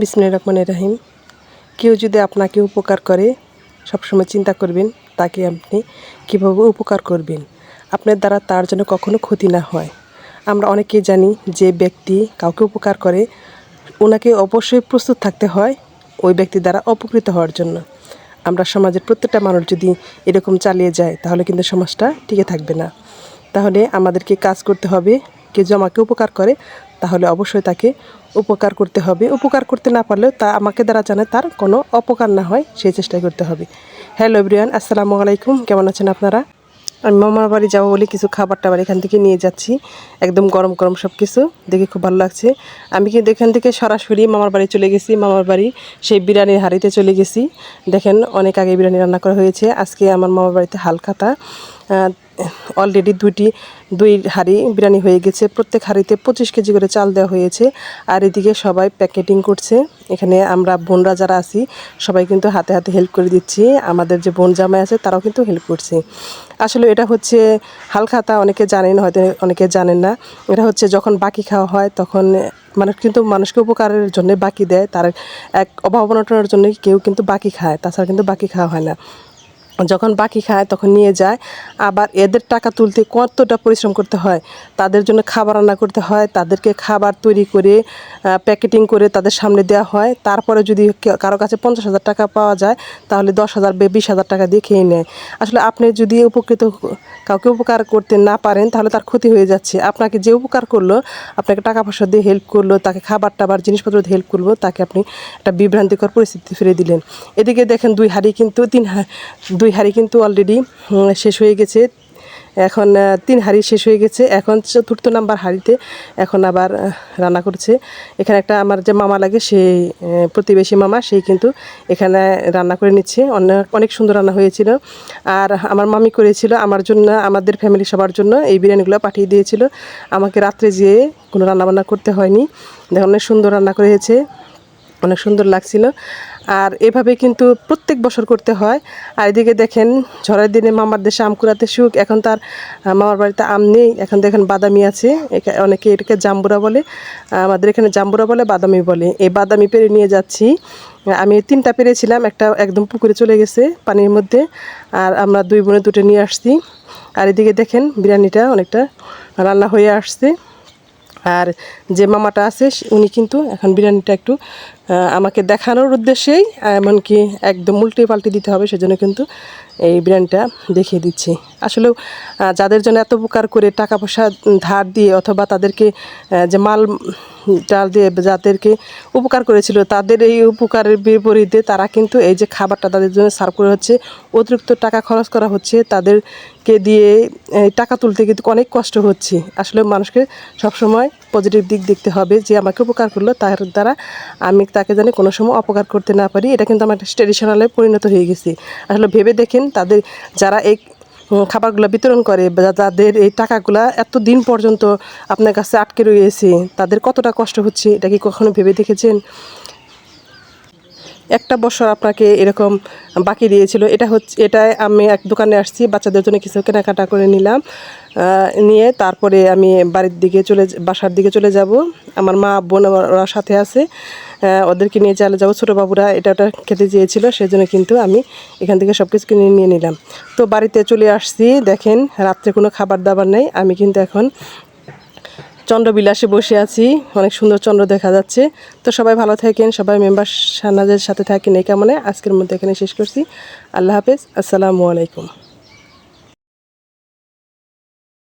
বিসমুল্লাহ রহমান রাহিম। কেউ যদি আপনাকে উপকার করে, সবসময় চিন্তা করবেন, তাকে আপনি কীভাবে উপকার করবেন। আপনার দ্বারা তার জন্য কখনো ক্ষতি না হয়। আমরা অনেকেই জানি যে ব্যক্তি কাউকে উপকার করে, ওনাকে অবশ্যই প্রস্তুত থাকতে হয় ওই ব্যক্তির দ্বারা উপকৃত হওয়ার জন্য। আমরা সমাজের প্রত্যেকটা মানুষ যদি এরকম চালিয়ে যায়, তাহলে কিন্তু সমাজটা টিকে থাকবে না। তাহলে আমাদেরকে কাজ করতে হবে কেউ যদি আমাকে উপকার করে, তাহলে অবশ্যই তাকে উপকার করতে হবে। উপকার করতে না পারলেও তা আমাকে দ্বারা জানে তার কোনো অপকার না হয়, সেই চেষ্টা করতে হবে। হ্যালো এভরিওয়ান আসসালামু আলাইকুম। কেমন আছেন আপনারা? আমি মামার বাড়ি যাব বলে কিছু খাবার টাবার এখান থেকে নিয়ে যাচ্ছি। একদম গরম গরম সব কিছু দেখে খুব ভালো লাগছে। আমি কিন্তু এখান থেকে সরাসরি মামার বাড়ি চলে গেছি। মামার বাড়ি সেই বিরিয়ানির হাড়িতে চলে গেছি। দেখেন অনেক আগে বিরিয়ানি রান্না করা হয়েছে। আজকে আমার মামার বাড়িতে হালখাতা। অলরেডি দুইটি, দুই হাঁড়ি বিরিয়ানি হয়ে গেছে। প্রত্যেক হাঁড়িতে পঁচিশ কেজি করে চাল দেওয়া হয়েছে। আর এদিকে সবাই প্যাকেটিং করছে। এখানে আমরা বোনরা যারা আছি, সবাই কিন্তু হাতে হাতে হেল্প করে দিচ্ছি। আমাদের যে বোন জামাই আছে, তারাও কিন্তু হেল্প করছে। আসলে এটা হচ্ছে হালখাতা, অনেকে জানেন, হয়তো অনেকে জানেন না। এটা হচ্ছে যখন বাকি খাওয়া হয়, তখন মানুষ কিন্তু মানুষকে উপকারের জন্য বাকি দেয়। তার এক অভাব অনটনের জন্য কেউ কিন্তু বাকি খায়। তাছাড়া কিন্তু বাকি খাওয়া হয় না। যখন বাকি খায় তখন নিয়ে যায়। আবার এদের টাকা তুলতে কতটা পরিশ্রম করতে হয়, তাদের জন্য খাবার রান্না করতে হয়, তাদেরকে খাবার তৈরি করে প্যাকেটিং করে তাদের সামনে দেওয়া হয়। তারপরে যদি কারও কাছে পঞ্চাশ হাজার টাকা পাওয়া যায়, তাহলে দশ হাজার বা বিশ হাজার টাকা দিয়ে খেয়ে নেয়। আসলে আপনি যদি উপকৃত কাউকে উপকার করতে না পারেন, তাহলে তার ক্ষতি হয়ে যাচ্ছে। আপনাকে যে উপকার করল, আপনাকে টাকা পয়সা দিয়ে হেল্প করল, তাকে খাবার টাবার, জিনিসপত্র দিয়ে হেল্প করল, তাকে আপনি একটা বিভ্রান্তিকর পরিস্থিতি ফিরে দিলেন। এদিকে দেখেন দুই হাড়ি কিন্তু তিন হা- দুই হাড়ি কিন্তু অলরেডি শেষ হয়ে গেছে। এখন তিন হাড়ি শেষ হয়ে গেছে। এখন চতুর্থ নাম্বার হাড়িতে এখন আবার রান্না করছে। এখানে একটা আমার যে মামা লাগে, সেই প্রতিবেশী মামা সেই কিন্তু এখানে রান্না করে নিচ্ছে। অনেক অনেক সুন্দর রান্না হয়েছিল। আর আমার মামি করেছিল আমার জন্য, আমাদের ফ্যামিলি সবার জন্য এই বিরিয়ানিগুলো পাঠিয়ে দিয়েছিল। আমাকে রাত্রে যেয়ে কোনো রান্নাবান্না করতে হয়নি। দেখুন, অনেক সুন্দর রান্না করেছে। অনেক সুন্দর লাগছিল। আর এভাবে কিন্তু প্রত্যেক বছর করতে হয়। আর এদিকে দেখেন, ঝড়ের দিনে মামার দেশে আম কুড়াতে সুখ। এখন তার মামার বাড়িতে আম নেই। এখন দেখেন বাদামি আছে। অনেকে এটাকে জাম্বুরা বলে। আমাদের এখানে জাম্বুরা বলে, বাদামি বলে। এই বাদামি পেরে নিয়ে যাচ্ছি। আমি তিনটা পেরেছিলাম একটা একদম পুকুরে চলে গেছে পানির মধ্যে। আর আমরা দুই বোনে দুটো নিয়ে আসছি। আর এদিকে দেখেন বিরিয়ানিটা অনেকটা রান্না হয়ে আসছে। আর যে মামাটা আছে, উনি কিন্তু এখন বিরিয়ানিটা একটু আমাকে দেখানোর উদ্দেশ্যেই, এমনকি একদম উল্টে পাল্টে দিতে হবে, সেজন্য কিন্তু এই ব্র্যান্ডটা দেখিয়ে দিচ্ছি। আসলেও যাদের জন্য এত উপকার করে টাকা পয়সা ধার দিয়ে অথবা তাদেরকে যে মাল ডাল দিয়ে যাদেরকে উপকার করেছিল, তাদের এই উপকারের বিপরীতে তারা কিন্তু এই যে খাবারটা তাদের জন্য সার্ভ করে হচ্ছে, অতিরিক্ত টাকা খরচ করা হচ্ছে, তাদেরকে দিয়ে টাকা তুলতে কিন্তু অনেক কষ্ট হচ্ছে। আসলে মানুষকে সবসময় পজিটিভ দিক দেখতে হবে, যে আমাকে উপকার করল তার দ্বারা আমি তাকে জানি কোনো সময় অপকার করতে না পারি। এটা কিন্তু আমার একটা ট্রেডিশনালে পরিণত হয়ে গেছে। আসলে ভেবে দেখেন, তাদের যারা এই খাবারগুলো বিতরণ করে বা যাদের এই টাকাগুলা এত দিন পর্যন্ত আপনার কাছে আটকে রয়েছে, তাদের কতটা কষ্ট হচ্ছে, এটা কি কখনো ভেবে দেখেছেন? একটা বছর আপনাকে এরকম বাকি দিয়েছিল। এটা হচ্ছে এটাই আমি এক দোকানে আসছি, বাচ্চাদের জন্য কিছু কেনাকাটা করে নিলাম। নিয়ে তারপরে আমি বাড়ির দিকে চলে বাসার দিকে চলে যাব। আমার মা, বোন ওরা সাথে আছে। ওদেরকে নিয়ে চলে যাব। ছোটো বাবুরা এটা ওটা খেতে চেয়েছিল, সেজন্য কিন্তু আমি এখান থেকে সব কিছু কিনে নিয়ে নিলাম। তো বাড়িতে চলে আসছি, দেখেন, রাত্রে কোনো খাবার দাবার নেই। আমি কিন্তু এখন চন্দ্রবিলাসে বসে আছি। অনেক সুন্দর চন্দ্র দেখা যাচ্ছে। তো সবাই ভালো থাকেন, সবাই মেম্বার সানাজের সাথে থাকেন এই কামনে আজকের মধ্যে এখানে শেষ করছি। আল্লাহ হাফেজ। আসসালামু আলাইকুম।